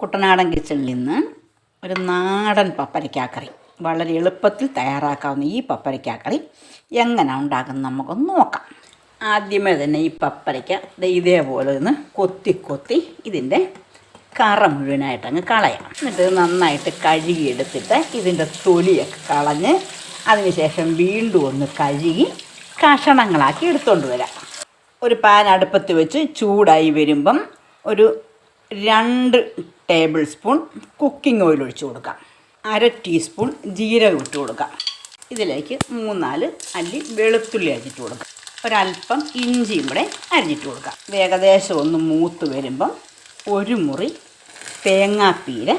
കുട്ടനാടൻ കിച്ചണിൽ നിന്ന് ഒരു നാടൻ പപ്പരക്കാക്കറി. വളരെ എളുപ്പത്തിൽ തയ്യാറാക്കാവുന്ന ഈ പപ്പരക്കാക്കറി എങ്ങനെ ഉണ്ടാക്കുന്നത് നമുക്കൊന്ന് നോക്കാം. ആദ്യമേ തന്നെ ഈ പപ്പരയ്ക്ക ഇതേപോലെ ഒന്ന് കൊത്തി കൊത്തി ഇതിന്റെ കറ മുഴുവനായിട്ട് അങ്ങ് കളയാം. എന്നിട്ട് നന്നായിട്ട് കഴുകിയെടുത്തിട്ട് ഇതിന്റെ തൊലിയൊക്കെ കളഞ്ഞ് അതിനുശേഷം വീണ്ടും ഒന്ന് കഴുകി കഷണങ്ങളാക്കി എടുത്തുകൊണ്ട് വരാം. ഒരു പാൻ അടുപ്പത്ത് വെച്ച് ചൂടായി വരുമ്പം ഒരു രണ്ട് ടേബിൾ സ്പൂൺ കുക്കിംഗ് ഓയിൽ ഒഴിച്ചു കൊടുക്കാം അര ടീസ്പൂൺ ജീരകം ഇട്ട് കൊടുക്കാം ഇതിലേക്ക് മൂന്നാൽ അല്ലി വെളുത്തുള്ളി അരിഞ്ഞിട്ട് കൊടുക്കാം ഒരല്പം ഇഞ്ചിയും കൂടെ അരിഞ്ഞിട്ട് കൊടുക്കാം ഏകദേശം ഒന്ന് മൂത്ത് വരുമ്പം ഒരു മുറി തേങ്ങാപ്പീര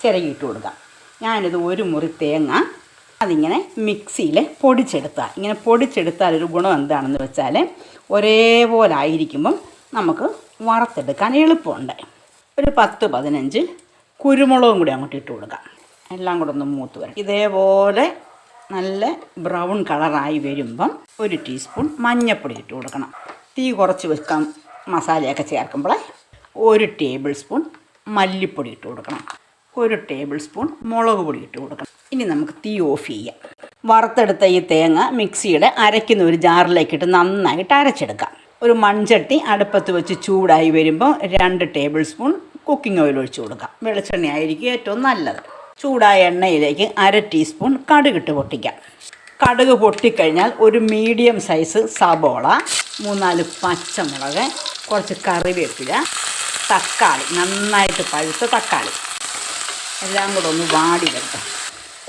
ചിരകിയിട്ട് കൊടുക്കാം ഞാനിത് ഒരു മുറി തേങ്ങ അതിങ്ങനെ മിക്സിയിൽ പൊടിച്ചെടുത്താൽ ഇങ്ങനെ പൊടിച്ചെടുത്താൽ ഒരു ഗുണം എന്താണെന്ന് വെച്ചാൽ ഒരേപോലെ ആയിരിക്കുമ്പം നമുക്ക് വറുത്തെടുക്കാൻ എളുപ്പമുണ്ട്. ഒരു പത്ത് പതിനഞ്ച് കുരുമുളകും കൂടി അങ്ങോട്ട് ഇട്ട് കൊടുക്കാം. എല്ലാം കൂടെ ഒന്ന് മൂത്ത് വരണം. ഇതേപോലെ നല്ല ബ്രൗൺ കളറായി വരുമ്പം ഒരു ടീസ്പൂൺ മഞ്ഞൾപ്പൊടി ഇട്ട് കൊടുക്കണം. തീ കുറച്ച് വെക്കാം മസാലയൊക്കെ ചേർക്കുമ്പോൾ ഒരു ടേബിൾ സ്പൂൺ മല്ലിപ്പൊടി ഇട്ട് കൊടുക്കണം. ഒരു ടേബിൾ സ്പൂൺ മുളക് പൊടി ഇട്ട് കൊടുക്കണം. ഇനി നമുക്ക് തീ ഓഫ് ചെയ്യാം. വറുത്തെടുത്ത ഈ തേങ്ങ മിക്സിയുടെ അരയ്ക്കുന്ന ഒരു ജാറിലേക്കിട്ട് നന്നായിട്ട് അരച്ചെടുക്കാം. ഒരു മൺചട്ടി അടുപ്പത്ത് വെച്ച് ചൂടായി വരുമ്പോൾ രണ്ട് ടേബിൾ സ്പൂൺ കുക്കിംഗ് ഓയിൽ ഒഴിച്ച് കൊടുക്കാം. വെളിച്ചെണ്ണ ആയിരിക്കും ഏറ്റവും നല്ലത്. ചൂടായ എണ്ണയിലേക്ക് അര ടീസ്പൂൺ കടുകിട്ട് പൊട്ടിക്കാം. കടുക് പൊട്ടിക്കഴിഞ്ഞാൽ ഒരു മീഡിയം സൈസ് സബോള മൂന്നാൽ പച്ചമുളക് കുറച്ച് കറിവേപ്പില തക്കാളി നന്നായിട്ട് പഴുത്ത തക്കാളി. എല്ലാം കൂടെ ഒന്ന് വാടി വരട്ടെ.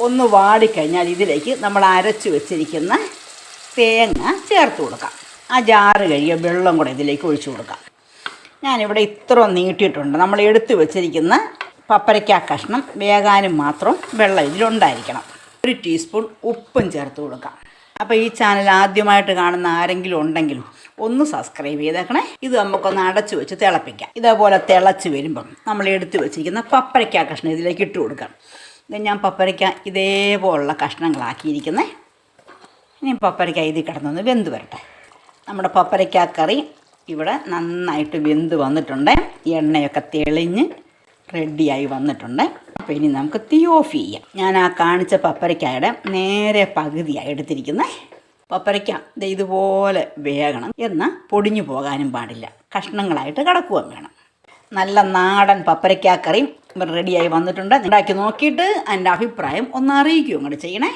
ഒന്ന് വാടിക്കഴിഞ്ഞാൽ ഇതിലേക്ക് നമ്മൾ അരച്ച് വെച്ചിരിക്കുന്ന തേങ്ങ ചേർത്ത് കൊടുക്കാം. ആ ജാറ് കഴിയുക വെള്ളം കൂടെ ഇതിലേക്ക് ഒഴിച്ചു കൊടുക്കാം. ഞാനിവിടെ ഇത്ര നീട്ടിയിട്ടുണ്ട്. നമ്മൾ എടുത്തു വെച്ചിരിക്കുന്ന പപ്പരയ്ക്ക കഷ്ണം വേകാനും മാത്രം വെള്ളം ഇതിലുണ്ടായിരിക്കണം. ഒരു ടീസ്പൂൺ ഉപ്പും ചേർത്ത് കൊടുക്കാം. അപ്പോൾ ഈ ചാനൽ ആദ്യമായിട്ട് കാണുന്ന ആരെങ്കിലും ഉണ്ടെങ്കിൽ ഒന്ന് സബ്സ്ക്രൈബ് ചെയ്തേക്കണേ. ഇത് നമുക്കൊന്ന് അടച്ചു വെച്ച് തിളപ്പിക്കാം. ഇതേപോലെ തിളച്ച് വരുമ്പം നമ്മൾ എടുത്തു വെച്ചിരിക്കുന്ന പപ്പരയ്ക്ക കഷ്ണം ഇതിലേക്ക് ഇട്ട് കൊടുക്കാം. ഇത് ഞാൻ പപ്പരയ്ക്ക ഇതേപോലുള്ള കഷ്ണങ്ങളാക്കിയിരിക്കുന്നത് ഇനി പപ്പരയ്ക്ക ഇതിൽ കിടന്നൊന്ന് വെന്ത് വരട്ടെ. നമ്മുടെ പപ്പരക്കാക്കറി കറി ഇവിടെ നന്നായിട്ട് വെന്ത് വന്നിട്ടുണ്ട്. എണ്ണയൊക്കെ തെളിഞ്ഞ് റെഡിയായി വന്നിട്ടുണ്ട്. അപ്പോൾ ഇനി നമുക്ക് തീ ഓഫ് ചെയ്യാം. ഞാൻ ആ കാണിച്ച പപ്പരക്കായുടെ നേരെ പകുതിയായി എടുത്തിരിക്കുന്നത് പപ്പരയ്ക്ക. ഇതുപോലെ വേകണം. എന്നാൽ പൊടിഞ്ഞു പോകാനും പാടില്ല. കഷ്ണങ്ങളായിട്ട് കിടക്കുകയും വേണം. നല്ല നാടൻ പപ്പരയ്ക്കാക്കറിയും റെഡിയായി വന്നിട്ടുണ്ട്. ഉണ്ടാക്കി നോക്കിയിട്ട് എന്റെ അഭിപ്രായം ഒന്ന് അറിയിക്കുകയും കൂടെ ചെയ്യണേ.